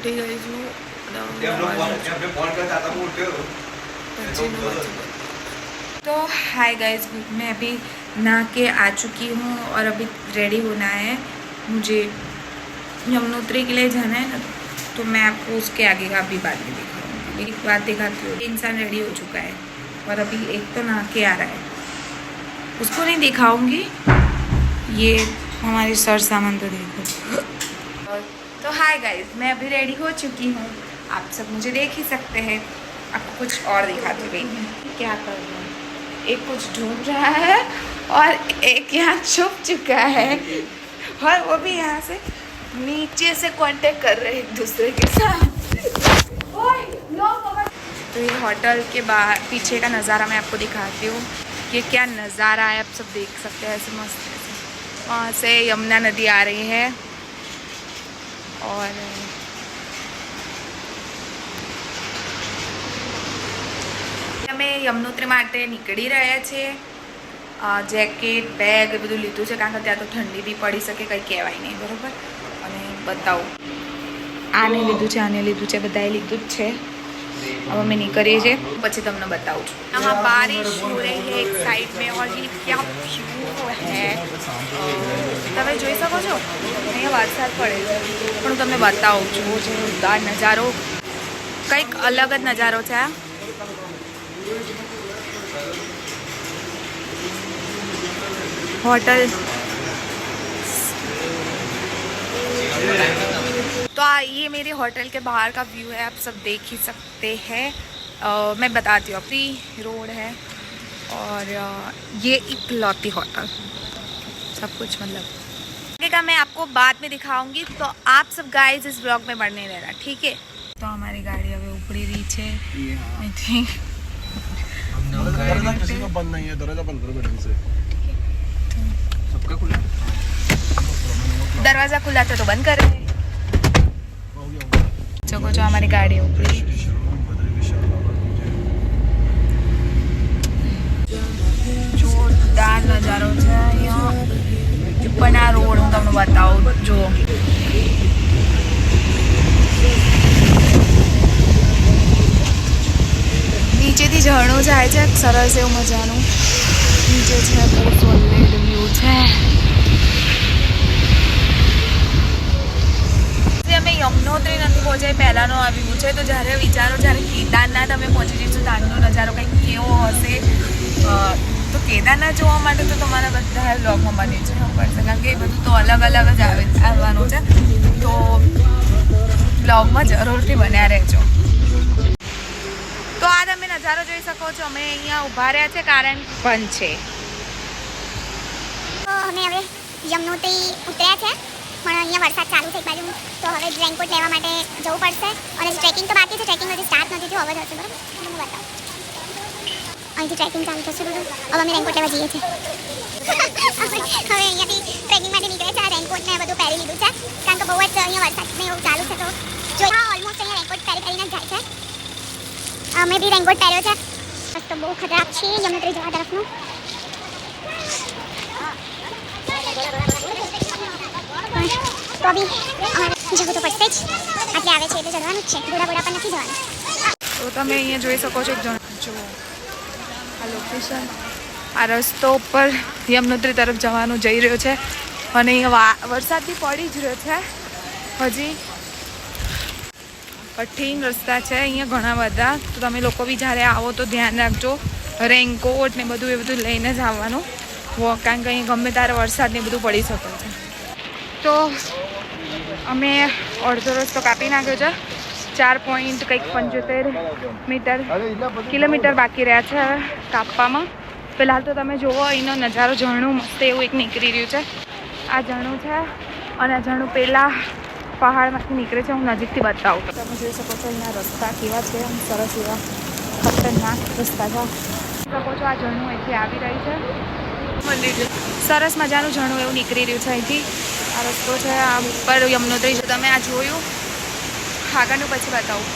ઉઠી ગઈ છું ये हम लोग फोन અને जब मैं फोन करता था वो उठे हो बच्चे ने बच्चे तो हाय गाइस मैं अभी नहा के आ चुकी हूँ और अभी रेडी होना है मुझे यमुनोत्री के लिए जाना है ना तो मैं आपको उसके आगे का भी बात भी दिखाऊंगी एक बात दिखाती हूँ इंसान रेडी हो चुका है और अभी एक तो नहा के आ रहा है उसको नहीं दिखाऊंगी ये हमारी सर सामान तो देखो तो हाय गाइस मैं अभी रेडी हो चुकी हूँ। आप सब मुझे देख ही सकते हैं। आपको कुछ और दिखाती गई है क्या कर रहा है? एक कुछ ढूंढ रहा है और एक यहाँ छुप चुका है। और वो भी यहाँ से नीचे से कांटेक्ट कर रहे हैं एक दूसरे के साथ। तो ये होटल के बाहर, पीछे का नज़ारा मैं आपको दिखाती हूँ। ये क्या नज़ारा है, आप सब देख सकते हैं ऐसे मस्त ऐसे वहाँ से यमुना नदी आ रही है। और અમે યમનોત્રી માટે નીકળી રહ્યા છીએ અ, જેકેટ બેગ એ બધું લીધું છે કારણ કે ત્યાં તો ઠંડી બી પડી શકે કંઈ કહેવાય નહીં બરાબર અને બતાવું આને લીધું છે આને લીધું છે બધાએ લીધું જ છે अब हमें નીકળીએ છીએ પછી તમને બતાવું છું यहाँ बारिश हो रही है एक साइड में और ये क्या व्यू है તમે જોઈ શકો છો અહીંયા વરસાદ પડે છે પણ હું તમને બતાવું છું જોરદાર નજારો કંઈક અલગ જ નજારો છે આ होटल तो आ, ये मेरे होटल के बाहर का व्यू है आप सब देख ही सकते हैं अ, मैं बताती हूँ अपनी रोड है और अ, ये इकलौती होटल सब कुछ मतलब आगे का मैं आपको बाद में दिखाऊँगी तो आप सब गाइस इस ब्लॉग में बढ़ने रहना ठीक है? तो हमारी गाड़ी अभी ऊपरी रही है। आई थिंक दरवाज़ा किसी का बंद नहीं है दरवाज़ा बंद करो मैडम से। सबका खुला? दरवाज़ा खुला था तो बंद कर रहे गया जो हमारी गाड़ी ऊपरी। श्री शरण જુઓ. નીચેથી ઝરણું જાય છે, સરસ એવું મજાનું. નીચે છે બહુ સોલિડ વ્યૂ છે. અમે યમનોત્રી નથી પહોંચાય પહેલાંનો આ વ્યૂ છે, તો જ્યારે વિચારો, જ્યારે કેદારનાથ અમે પહોંચી જઈશું ત્યાંનો નજારો કંઈક કેવો હશે? તો કેદારનાથ જોવા માટે તો તમારા બધા બ્લોગમાં બની જવું પડશે. કારણ કે એ બધું તો અલગ અલગ જ આવે આવવાનું છે. તો બ્લોગમાં જરૂરથી બન્યા રહેજો. તો આ તમે નજારો જોઈ શકો છો. અમે અહીંયા ઊભા રહ્યા છે. કારણ પણ છે. અમે હવે યમનોત્રી ઉતર્યા છે. પણ અહીંયા વરસાદ ચાલુ છે બાજુ. તો હવે રેનકોટ લેવા માટે જવું પડશે. અને ટ્રેકિંગ તો બાકી છે ટ્રેકિંગ હજી સ્ટાર્ટ નથી થયું. હવે જશે, બરાબર? બતાવો. અહીંથી ટ્રેકિંગ ચાલુ થશે બધું. હવે અમે રેનકોટ લેવા જઈએ છીએ. હવે અહીંયાથી ટ્રેકિંગ માટે નીકળે છે. આ રેનકોટ ને બધું પહેરી લીધું છે. કારણ કે બહુ જ અહીંયા વરસાદ ને એવું ચાલુ છે તો જો હા ઓલમોસ્ટ અહીંયા રેનકોટ પહેરી પહેરીને જાય છે. અમે બી રેનકોટ પહેર્યો છે. બસ તો બહુ ખતરાક છે. યમનોત્રી જવા તરફનું. તો બી જવું તો પડશે જ. આટલે આવે છે એટલે ચડવાનું છે. ઘોડા ઘોડા પર નથી જવાનું. તો તમે અહીંયા જોઈ શકો છો એક જણ. જો આ લોકેશન આ રસ્તો ઉપર યમનોત્રી તરફ જવાનું જઈ રહ્યો છે. અને વરસાદ બી પડી જ રહ્યો છે. હજી કઠિન રસ્તા છે અહીંયા ઘણા બધા. તો તમે લોકો બી જ્યારે આવો તો ધ્યાન રાખજો. રેનકોટ ને બધું એ બધું લઈને જ આવવાનું. કારણ કે અહીંયા ગમે ત્યારે વરસાદ ને બધું પડી શકે છે. તો અમે અડધો રસ્તો કાપી નાખ્યો છે. ચાર પોઈન્ટ કંઈક પંચોતેર મીટર, કિલોમીટર બાકી રહ્યા છે હવે કાપવામાં. ફિલહાલ તો તમે જુઓ, અહીંનો નજારો ઝરણું મસ્ત એવું એક નીકળી રહ્યું છે. આ ઝરણું છે અને આ ઝરણું પહેલાં પહાડમાંથી નીકળે છે, હું નજીકથી બતાવું. તમે જોઈ શકો છો અહીંયા રસ્તા કેવા છે સરસ એવા ખતરનાક રસ્તા છે. શકો છો આ ઝરણું અહીંથી આવી રહી છે. મંદિર. સરસ મજાનું ઝરણું એવું નીકળી રહ્યું છે અહીંથી. આ રસ્તો છે આ ઉપર યમનોત્રી છે, તમે આ જોયું? આગળનું પછી બતાવું.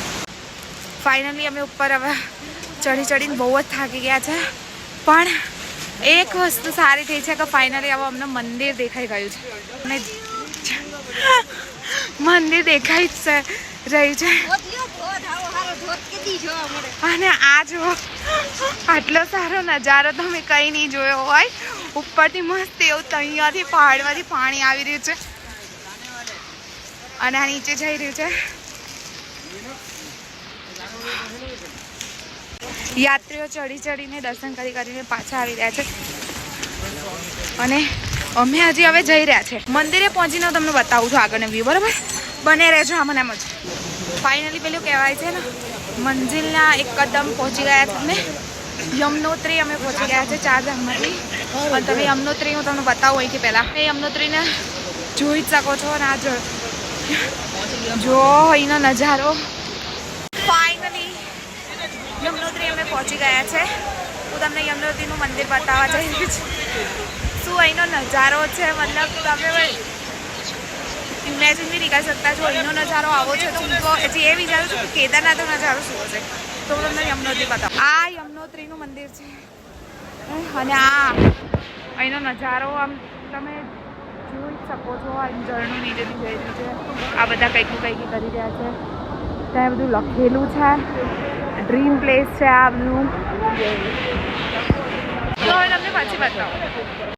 ફાઇનલી અમે ઉપર હવે ચડી ચડીને બહુ જ થાકી ગયા છે. પણ એક વસ્તુ સારી થઈ છે કે ફાઇનલી હવે અમને મંદિર દેખાઈ ગયું છે. અને મંદિર દેખાય જ રહ્યું છે. અને આ જો આટલો સારો નજારો તમે કંઈ નહીં જોયો હોય. ઉપરથી મસ્ત એવું તૈયારથી પહાડમાંથી પાણી આવી રહ્યું છે. અને આ નીચે જઈ રહ્યું છે. યાત્રીઓ ચડી ચડીને દર્શન કરી કરીને પાછા આવી રહ્યા છે. અને અમે હજી હવે જઈ રહ્યા છે. મંદિરે પહોંચીને તમને બતાવું છું આગળનો વ્યૂ બરાબર? બને રહેજો, આમાં એમ જ. ફાઇનલી પેલું કહેવાય છે ને, મંજિલના એક કદમ પહોંચી ગયા છે અમે. યમનોત્રી અમે પહોંચી ગયા છે ચાર ધામમાંથી. પણ તમે યમનોત્રી હું તમને બતાવું અહીંથી પહેલાં. એ યમનોત્રીને જોઈ જ શકો છો અને આ જો અહીંનો નજારો. ફાઇનલી યમનોત્રી અમે પહોંચી ગયા છે. હું તમને યમનોત્રીનું મંદિર બતાવવા જઈ રહી છું. શું અહીંનો નજારો છે? મતલબ તમે ઇમેજિન બી નહીં કરી શકતા છો અહીંનો નજારો આવો છે. તો હું તો હજી એ વિચારું છું કે કેદારનાથનો નજારો શું હશે? તો હું તમને યમનોત્રી બતાવું. આ યમનોત્રીનું મંદિર છે. અને આ અહીંનો નજારો આમ તમે જોઈ શકો છો. આ ઝરણું નીચેથી જઈ રહ્યું છે. આ બધા કંઈક ને કંઈક કરી રહ્યા છે. ત્યાં બધું લખેલું છે. ડ્રીમ પ્લેસ છે આ બધું. તો હવે તમને પાછી બતાવો.